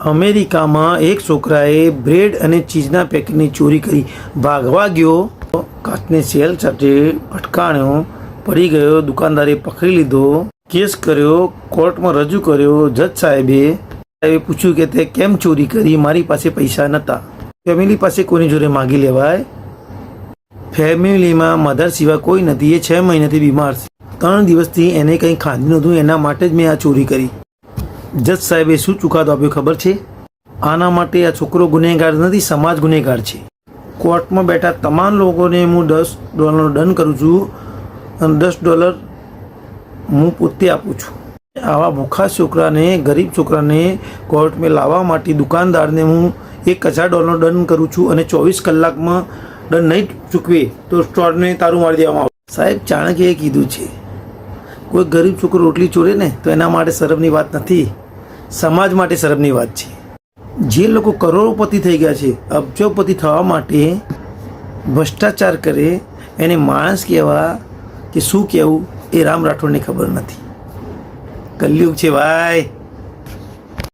અમેરિકામાં એક છોકરાએ બ્રેડ અને ચીઝના પેકેટની ચોરી કરી. ભાગવા ગયો કાચની સેલ સાથે અટકાણ્યો, પડી ગયો, દુકાનદારે પકડી લીધો, કેસ કર્યો, કોર્ટમાં રજૂ કર્યો. જજ સાહેબે સાહેબે પૂછ્યું કે તે કેમ ચોરી કરી? મારી પાસે પૈસા નહોતા. ફેમિલી પાસે કોની જોડે માગી લેવાય? ફેમિલીમાં મધર સિવાય કોઈ નથી. એ છ મહિનાથી બીમાર છે. ત્રણ દિવસથી એને કંઈ ખાધું નહોતું. એના માટે જ મેં આ ચોરી કરી. જજ સાહેબે શું ચુકાદો આપ્યો ખબર છે? આના માટે આ છોકરો ગુનેગાર નથી, સમાજ ગુનેગાર છે. કોર્ટમાં બેઠા તમામ લોકોને હું દસ ડોલરનો દંડ કરું છું અને દસ ડોલર હું પોતે આપું છું. આવા ભૂખા છોકરાને, ગરીબ છોકરાને કોર્ટમાં લાવવા માટે દુકાનદારને હું એક હજાર ડોલરનો દંડ કરું છું અને ચોવીસ કલાકમાં દંડ નહીં ચૂકવે તો સ્ટોરને તારું મારી દેવામાં આવે સાહેબ, ચાણક્યએ કીધું છે, કોઈ ગરીબ છોકરો રોટલી ચોરે ને તો એના માટે શરમની વાત નથી. સમાજ માટે શરમની વાત છે. જે લોકો કરોડોપતિ થઈ ગયા છે, અબજોપતિ થવા માટે ભ્રષ્ટાચાર કરે, એને માણસ કહેવા કે શું કહેવું એ રામ રાઠોડને ખબર નથી. કલયુગ છે ભાઈ.